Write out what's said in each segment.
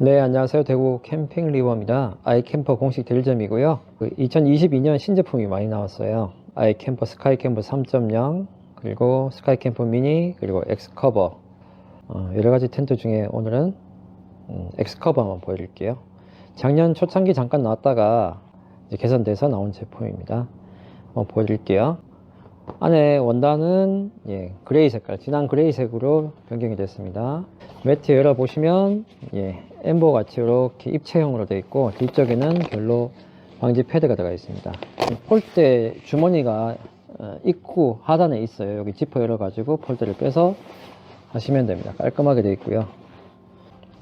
네, 안녕하세요. 대구 캠핑 리버입니다. 아이캠퍼 공식 딜점이고요. 2022년 신제품이 많이 나왔어요. 아이캠퍼 스카이캠퍼 3.0, 그리고 스카이캠퍼 미니, 그리고 엑스커버. 어, 여러 가지 텐트 중에 오늘은 음, 엑스커버 한번 보여드릴게요. 작년 초창기 잠깐 나왔다가 개선돼서 나온 제품입니다. 한번 보여드릴게요. 안에 원단은 예, 그레이 색깔, 진한 그레이 색으로 변경이 됐습니다. 매트 열어보시면 예, 엠보 같이 이렇게 입체형으로 되어 있고 뒤쪽에는 별로 방지 패드가 들어가 있습니다. 폴대 주머니가 어, 입구 하단에 있어요. 여기 지퍼 열어가지고 폴대를 빼서 하시면 됩니다. 깔끔하게 되어 있고요.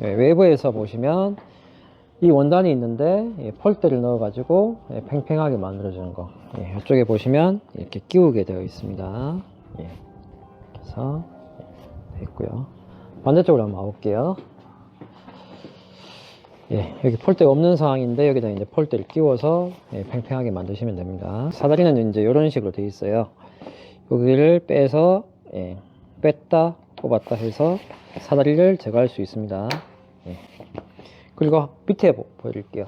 예, 외부에서 보시면 이 원단이 있는데 예, 폴대를 넣어 가지고 예, 팽팽하게 만들어 주는 거. 예, 이쪽에 보시면 이렇게 끼우게 되어 있습니다. 예, 그래서 예, 있고요. 반대쪽으로 한번 와볼게요. 예, 여기 폴대가 없는 상황인데 여기다 이제 폴대를 끼워서 예, 팽팽하게 만드시면 됩니다. 사다리는 이제 이런 식으로 되어 있어요. 여기를 빼서 예, 뺐다 뽑았다 해서 사다리를 제거할 수 있습니다. 예. 그리고 밑에 보, 보여드릴게요.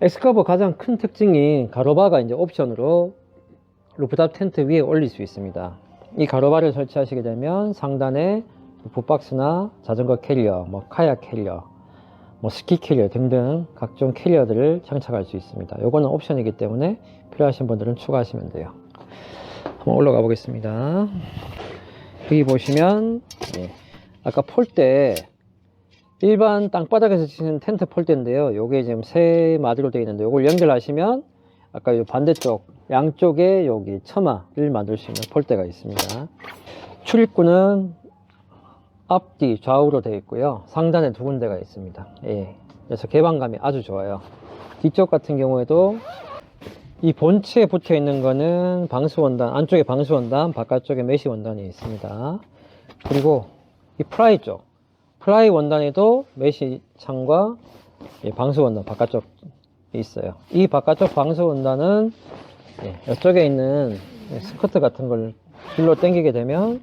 엑스커버 가장 큰 특징이 가로바가 이제 옵션으로 루프탑 텐트 위에 올릴 수 있습니다. 이 가로바를 설치하시게 되면 상단에 북박스나 자전거 캐리어, 뭐 카약 캐리어, 뭐 스키 캐리어 등등 각종 캐리어들을 장착할 수 있습니다. 요거는 옵션이기 때문에 필요하신 분들은 추가하시면 돼요. 한번 올라가 보겠습니다. 여기 보시면 예, 아까 폴대 일반 땅바닥에서 치는 텐트 폴대인데요. 요게 지금 세 마디로 되어 있는데 요걸 연결하시면 아까 요 반대쪽 양쪽에 여기 처마를 만들 수 있는 폴대가 있습니다. 출입구는 앞뒤 좌우로 되어 있고요. 상단에 두 군데가 있습니다. 예. 그래서 개방감이 아주 좋아요. 뒤쪽 같은 경우에도 이 본체에 붙어 있는 거는 방수 원단, 안쪽에 방수 원단, 바깥쪽에 메시 원단이 있습니다. 그리고 이 프라이 쪽, 프라이 원단에도 메시 창과 이 방수 원단 바깥쪽 있어요. 이 바깥쪽 방수 원단은 예, 이쪽에 있는 스커트 같은 걸 줄로 당기게 되면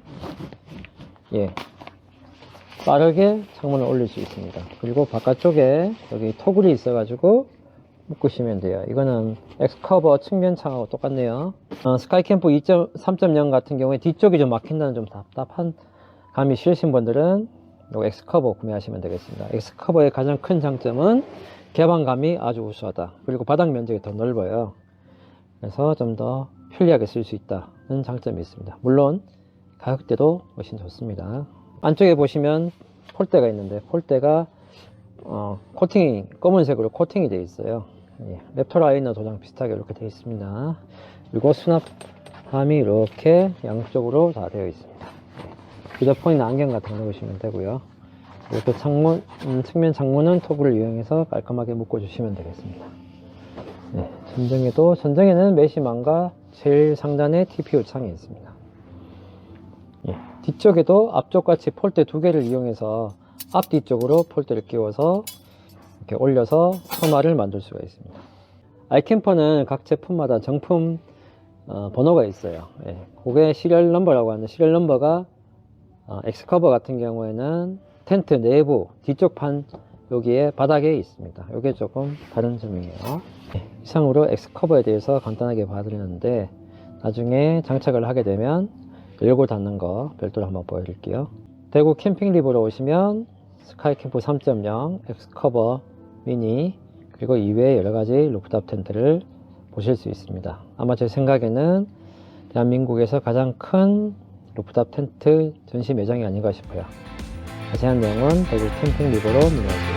예, 빠르게 창문을 올릴 수 있습니다. 그리고 바깥쪽에 여기 토굴이 있어가지고 묶으시면 돼요. 이거는 엑스커버 측면 창하고 똑같네요. 어, 스카이캠프 2.3.0 같은 경우에 뒤쪽이 좀 막힌다는 좀 답답한 감이 싫으신 분들은 요 엑스커버 구매하시면 되겠습니다. 엑스커버의 가장 큰 장점은 개방감이 아주 우수하다. 그리고 바닥 면적이 더 넓어요. 그래서 좀 더 편리하게 쓸 수 있다는 장점이 있습니다. 물론 가격대도 훨씬 좋습니다. 안쪽에 보시면 폴대가 있는데 폴대가 어, 코팅이 검은색으로 코팅이 되어 있어요. 예, 랩터 라이너 도장 비슷하게 이렇게 되어 있습니다. 그리고 수납함이 이렇게 양쪽으로 다 되어 있습니다. 휴대폰이나 안경 같은 거 넣으시면 되고요. 이렇게 창문, 음, 측면 창문은 토구를 이용해서 깔끔하게 묶어주시면 되겠습니다. 네, 전정에도, 전정에는 메시망과 제일 상단에 TPU 창이 있습니다. 예, 뒤쪽에도 앞쪽같이 폴대 두 개를 이용해서 앞뒤쪽으로 폴대를 끼워서 이렇게 올려서 서마를 만들 수가 있습니다. 아이캠퍼는 각 제품마다 정품 어, 번호가 있어요. 예, 그게 시리얼 넘버라고 하는데 시리얼 넘버가 어, 엑스커버 같은 경우에는 텐트 내부 뒤쪽 판 여기에 바닥에 있습니다. 이게 조금 다른 점이에요. 네, 이상으로 엑스커버에 대해서 간단하게 봐드리는데 나중에 장착을 하게 되면 열고 닫는 거 별도로 한번 보여드릴게요. 대구 캠핑 리브로 오시면 스카이캠프 3.0 엑스커버 미니 그리고 이외에 여러 가지 루프탑 텐트를 보실 수 있습니다. 아마 제 생각에는 대한민국에서 가장 큰 루프탑 텐트 전시 매장이 아닌가 싶어요. 자세한 내용은 대구 캠핑 리브로 문의하세요.